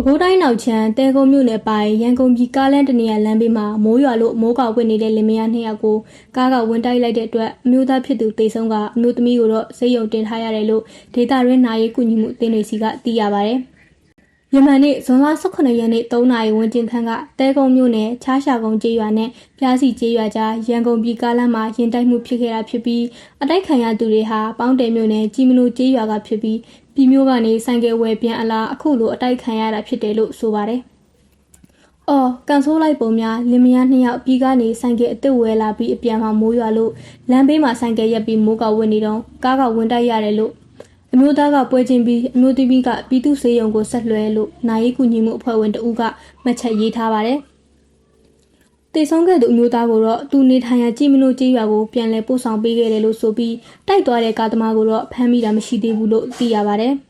ပဲခူးတိုင်းနောက်ချမ်းတဲကုန်းမြို့နယ်ပိုင်ရန်ကုန်ပြည်ကားလမ်းတနေရာလမ်းဘေးမှာမိုးရွာလို့မိုးကောက်ဝင်နေတဲ့လင်မယားနှစ်ယောက်ကိုကားကဝင်တိုက်လိုက်တဲ့အတွက်အမျိုးသားဖြစ်သူတေဆုံးကအမျိုးသမီးကိုတော့စိတ်ယုံတင်ထားရတယ်လို့ဒေတာရင်းနာရေးကူညီမှုအသင်းတွေစီကသိရပါဗျ။ယ မန်နေ့ဇွန်လ18ရက်နေ့3နာရီဝန်းကျင်ခန့်ကတဲကုန်းမြို့နယ်ချားရှာကုန်းကျေးရွာနဲ့ပြားစီကျေးရွာကြားရန်ကုန်ပြည်ကားလမ်းမှာရင်တိုက်မှုဖြစ်ခဲ့တာဖြစ်ပြီးအတိုက်ခံရသူတွေဟာပေါင်းတယ်မြို့နယ်ကြီးမလို့ကျေးရွာကဖြစ်ပြီးပြည်မျိုးကနေဆိုင်ကယ်ဝယ်ပြန်အလားအခုလိုအတိုက်ခံရတာဖြစ်တယ်လို့ဆိုပါတယ်။အော်ကန်ဆိုးလိုက်ပုံများလင်မယားနှစ်ယောက်ပြီးကနေဆိုင်ကယ်အစ်စ်ဝယ်လာပြီးအပြန်မှာမိုးရွာလို့လမ်းဘေးမှာဆိုင်ကယ်ရက်ပြီးမိုးကဝင်နေတော့ကားကဝင်တိုက်ရတယ်လို့အ မျိုးသားကပွဲချင်းပြီးအမျိုးသမီးကပြည်သူစေယုံကိုဆက်လွှဲလို့နိုင်ရေးကူညီမှုအဖွဲ့ဝင်တဦးကမှတ်ချက်ရေးထားပါတယ်။တေဆုံးခဲ့သူအမျိုးသားကိုတော့သူနေထိုင်ရာကြည်မလို့ကြေးရွာကိုပြန်လည်ပို့ဆောင်ပေးခဲ့တယ်လို့ဆိုပြီးတိုက်သွားတဲ့ကားသမားကိုတော့ဖမ်းမိတာမရှိသေးဘူးလို့သိရပါတယ်။